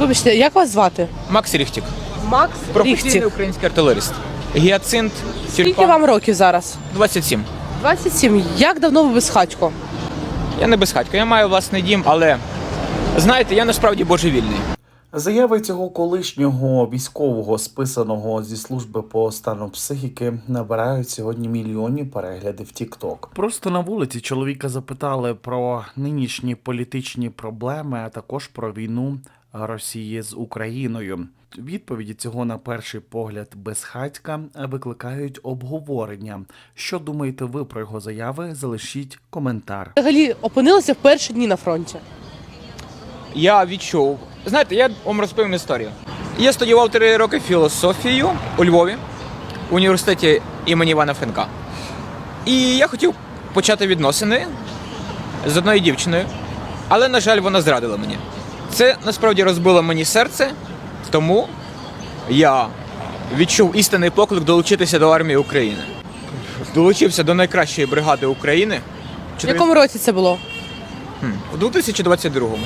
Вибачте, як вас звати? Макс Ріхтік, Макс професійний Ріхтік. український артилерист. Гіацинт, Скільки тюльпан, вам років зараз? 27. 27. Як давно ви безхатько? Я не безхатько, я маю власний дім, але знаєте, я насправді божевільний. Заяви цього колишнього військового списаного зі служби по стану психіки набирають сьогодні мільйонні перегляди в TikTok. Просто на вулиці чоловіка запитали про нинішні політичні проблеми, а також про війну Росії з Україною. Відповіді цього на перший погляд безхатька викликають обговорення. Що думаєте ви про його заяви? Залишіть коментар. Взагалі опинилися в перші дні на фронті. Я відчув. Знаєте, я вам розповім історію. Я студіював три роки філософію у Львові, в університеті імені Івана Франка. І я хотів почати відносини з одною дівчиною, але, на жаль, вона зрадила мені. Це насправді розбило мені серце, тому я відчув істинний поклик долучитися до армії України. Долучився до найкращої бригади України. В якому році це було? У 2022-му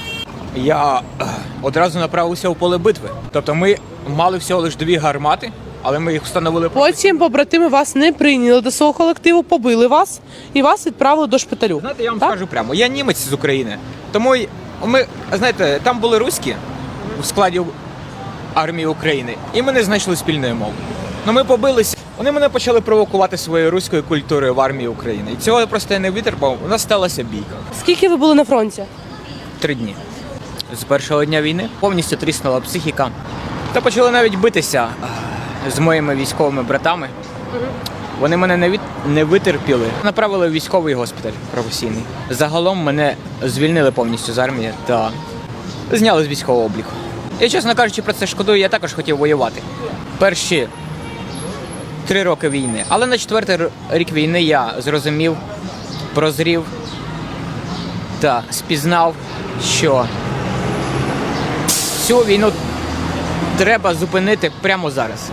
я е, одразу направився у поле битви. Тобто ми мали всього лише дві гармати, але ми їх встановили. Потім побратими вас не прийняли до свого колективу, побили вас і вас відправили до шпиталю. Знаєте, я вам Так? скажу прямо, я німець з України. Тому й- ми, знаєте, там були руські в складі армії України, і ми не знайшли спільної мови. Ну ми побилися. Вони мене почали провокувати своєю руською культурою в армії України. І цього я просто не витерпав. У нас сталася бійка. Скільки ви були на фронті? три дні. З першого дня війни повністю тріснула психіка. Та почали навіть битися з моїми військовими братами. Вони мене не, від... не витерпіли. Направили в військовий госпіталь професійний. Загалом мене звільнили повністю з армії та зняли з військового обліку. Я, чесно кажучи, про це шкодую, я також хотів воювати. Перші три роки війни. Але на четвертий рік війни я зрозумів, прозрів та спізнав, що цю війну треба зупинити прямо зараз.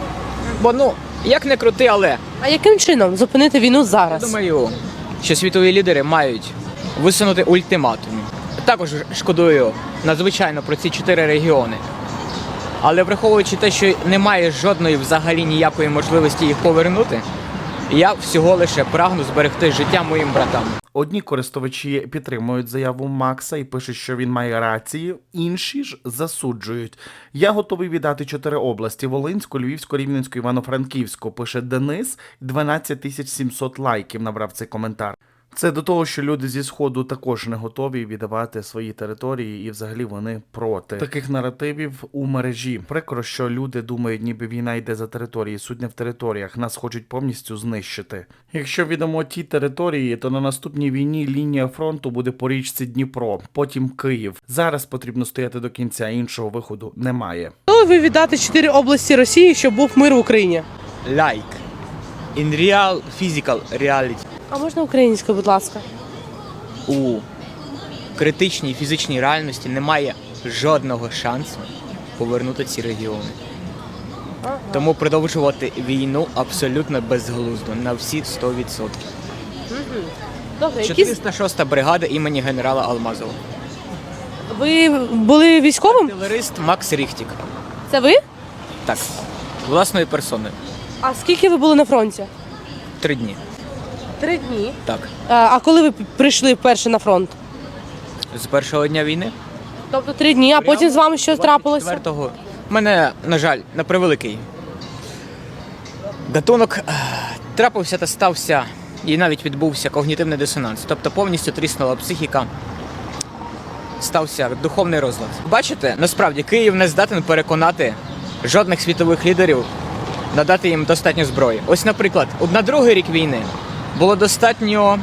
Бо ну, як не крути, але А яким чином зупинити війну я зараз? думаю, що світові лідери мають висунути ультиматум. Також шкодую надзвичайно про ці чотири регіони. Але враховуючи те, що немає жодної взагалі ніякої можливості їх повернути, я всього лише прагну зберегти життя моїм братам. Одні користувачі підтримують заяву Макса і пишуть, що він має рацію, інші ж засуджують. Я готовий віддати чотири області: Волинську, Львівську, Рівненську, Івано-Франківську. Пише Денис. 12 тисяч 700 лайків набрав цей коментар. Це до того, що люди зі сходу також не готові віддавати свої території, і взагалі вони проти таких наративів у мережі. Прикро, що люди думають, ніби війна йде за території. Суть не в територіях. Нас хочуть повністю знищити. Якщо віддамо ті території, то на наступній війні лінія фронту буде по річці Дніпро, потім Київ. Зараз потрібно стояти до кінця. Іншого виходу немає. Готові ви віддати чотири області Росії, щоб був мир в Україні? Like. In real physical reality. А можна українською, будь ласка? у критичній фізичній реальності немає жодного шансу повернути ці регіони. Тому продовжувати війну абсолютно безглуздо на всі 100%. Добре, які 406 бригада імені генерала Алмазова. ви були військовим? Артилерист Макс Ріхтік. Це ви? Так, власною персоною. А скільки ви були на фронті? Три дні. Три дні. Так. А, а коли ви прийшли вперше на фронт? З першого дня війни. Тобто три дні, а потім з вами що трапилося? 24-го. Мене, на жаль, на превеликий гатунок е, трапився та стався, і навіть відбувся когнітивний дисонанс. Тобто повністю тріснула психіка, стався духовний розлад. Бачите, насправді Київ не здатен переконати жодних світових лідерів надати їм достатньо зброї. Ось, наприклад, на другий рік війни було достатньо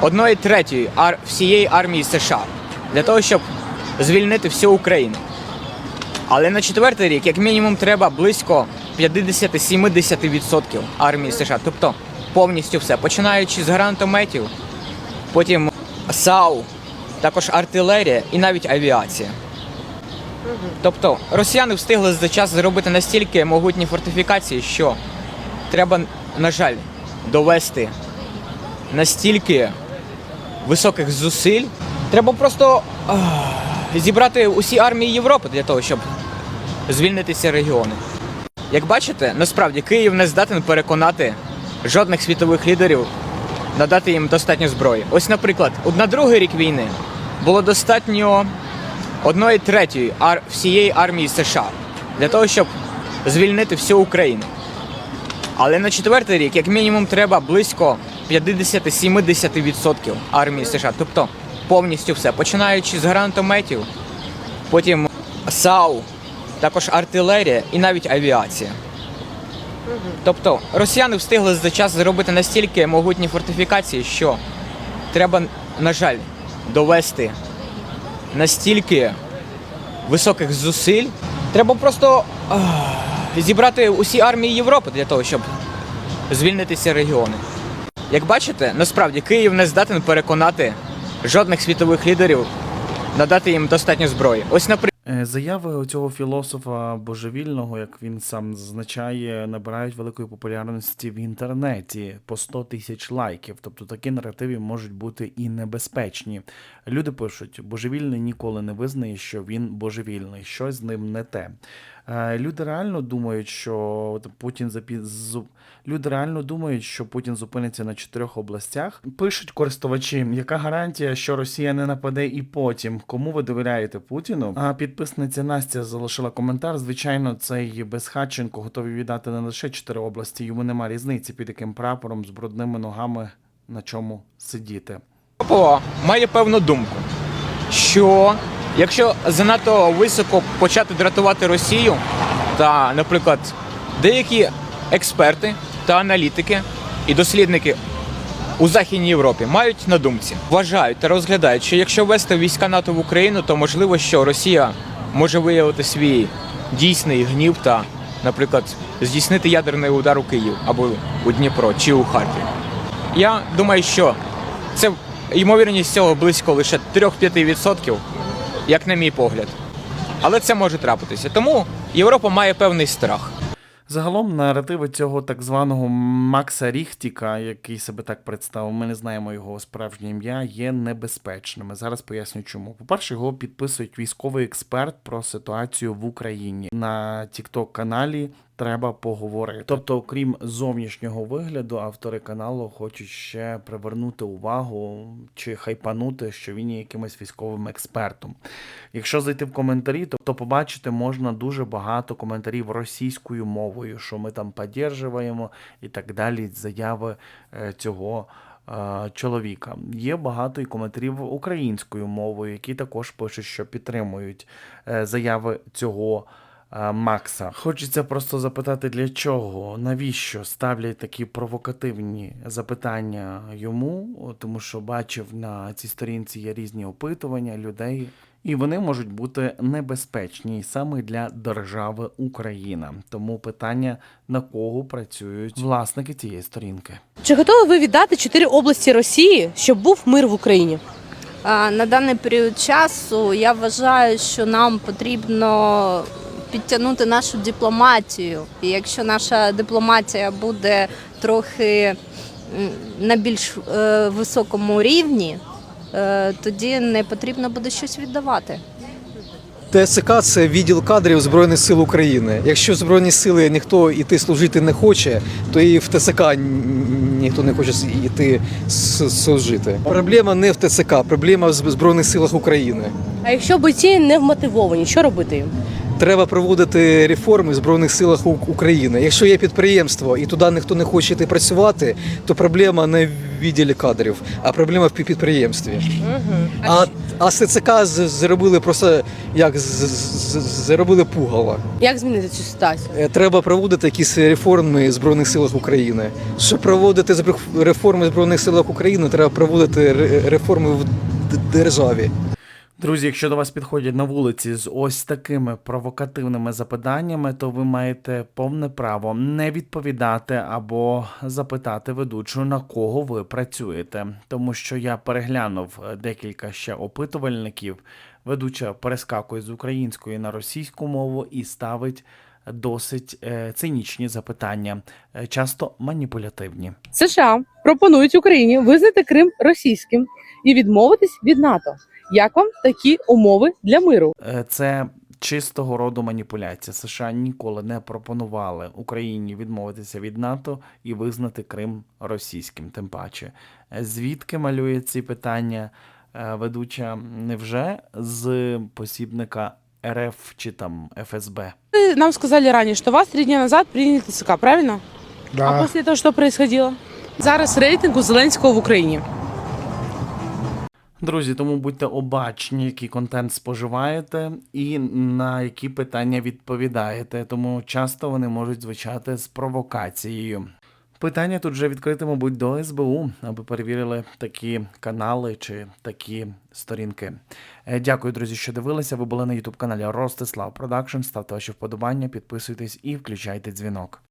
одної третьої ар- всієї армії США для того, щоб звільнити всю Україну. Але на четвертий рік, як мінімум, треба близько 50-70% армії США. Тобто повністю все. Починаючи з гранатометів, потім САУ, також артилерія і навіть авіація. Тобто росіяни встигли за час зробити настільки могутні фортифікації, що треба, на жаль, довести настільки високих зусиль. Треба просто ах, зібрати усі армії Європи для того, щоб звільнитися регіони. Як бачите, насправді Київ не здатен переконати жодних світових лідерів надати їм достатньо зброї. Ось, наприклад, на другий рік війни було достатньо одної третьої ар- всієї армії США для того, щоб звільнити всю Україну. Але на четвертий рік, як мінімум, треба близько 50-70% армії США. Тобто повністю все. Починаючи з гранатометів, потім САУ, також артилерія і навіть авіація. Тобто росіяни встигли за час зробити настільки могутні фортифікації, що треба, на жаль, довести настільки високих зусиль. Треба просто ах, зібрати усі армії Європи для того, щоб звільнитися регіони. Як бачите, насправді Київ не здатен переконати жодних світових лідерів надати їм достатньо зброї. Ось, наприклад. Е, Заяви цього філософа божевільного, як він сам зазначає, набирають великої популярності в інтернеті по 100 тисяч лайків. Тобто такі наративи можуть бути і небезпечні. Люди пишуть, божевільний ніколи не визнає, що він божевільний, щось з ним не те. Е, Люди реально думають, що Путін запі... Люди реально думають, що Путін зупиниться на чотирьох областях. Пишуть користувачі, яка гарантія, що Росія не нападе і потім. Кому ви довіряєте Путіну? А підписниця Настя залишила коментар. Звичайно, цей безхатченко готові віддати не лише чотири області. Йому нема різниці, під яким прапором з брудними ногами на чому сидіти. Має певну думку, що якщо занадто високо почати дратувати Росію, та, наприклад, деякі експерти та аналітики і дослідники у Західній Європі мають на думці, вважають та розглядають, що якщо ввести війська НАТО в Україну, то можливо, що Росія може виявити свій дійсний гнів та, наприклад, здійснити ядерний удар у Київ або у Дніпро чи у Харків. Я думаю, що це ймовірність цього близько лише 3-5%, як на мій погляд. Але це може трапитися. Тому Європа має певний страх. Загалом наративи цього так званого Макса Ріхтіка, який себе так представив, ми не знаємо його справжнє ім'я, є небезпечними. Зараз поясню чому. По-перше, його підписують військовий експерт про ситуацію в Україні на tiktok каналі. Треба поговорити. Тобто, окрім зовнішнього вигляду, автори каналу хочуть ще привернути увагу чи хайпанути, що він є якимось військовим експертом. Якщо зайти в коментарі, то, то побачити можна дуже багато коментарів російською мовою, що ми там підтримуємо і так далі. Заяви е, цього. е, Чоловіка є багато і коментарів українською мовою, які також пишуть, що підтримують е, заяви цього Макса. Хочеться просто запитати, для чого, навіщо ставлять такі провокативні запитання йому, тому що бачив на цій сторінці є різні опитування людей. І вони можуть бути небезпечні саме для держави Україна. Тому питання на кого працюють власники цієї сторінки. Чи готові ви віддати чотири області Росії, щоб був мир в Україні? На даний період часу я вважаю, що нам потрібно підтягнути нашу дипломатію. І якщо наша дипломатія буде трохи на більш е, високому рівні, е, тоді не потрібно буде щось віддавати. ТСК це відділ кадрів Збройних сил України. Якщо в Збройні сили ніхто іти служити не хоче, то і в ТСК ніхто не хоче йти служити. Проблема не в ТСК, проблема в Збройних силах України. А якщо бойці не вмотивовані, що робити їм? Треба проводити реформи в Збройних силах України. Якщо є підприємство і туди ніхто не хоче йти працювати, то проблема не в відділі кадрів, а проблема в пі- підприємстві. А, а ТЦК з- зробили просто як зробили пугало. Як змінити цю ситуацію? Е, Треба проводити якісь реформи в Збройних силах України. Щоб проводити реформи в Збройних силах України, треба проводити реформи в державі. Друзі, якщо до вас підходять на вулиці з ось такими провокативними запитаннями, то ви маєте повне право не відповідати або запитати ведучу, на кого ви працюєте. Тому що я переглянув е, декілька ще опитувальників. Ведуча перескакує з української на російську мову і ставить досить е, цинічні запитання, е, часто маніпулятивні. США пропонують Україні визнати Крим російським і відмовитись від НАТО. Як вам такі умови для миру? Е, Це чистого роду маніпуляція. США ніколи не пропонували Україні відмовитися від НАТО і визнати Крим російським. Тим паче, звідки малює ці питання е, ведуча невже з посібника РФ чи там ФСБ? Нам сказали ранее, что вас три дня назад приняли ТЦК, правильно? А после этого что происходило? Зараз рейтинг у Зеленського в Україні. Друзі, тому будьте обачні, який контент споживаєте і на які питання відповідаєте, тому часто вони можуть звучати з провокацією. Питання тут вже відкрите, мабуть, до СБУ, аби перевірили такі канали чи такі сторінки. Е, Дякую, друзі, що дивилися. Ви були на ютуб каналі Ростислав Продакшн. Ставте ваші вподобання, підписуйтесь і включайте дзвінок.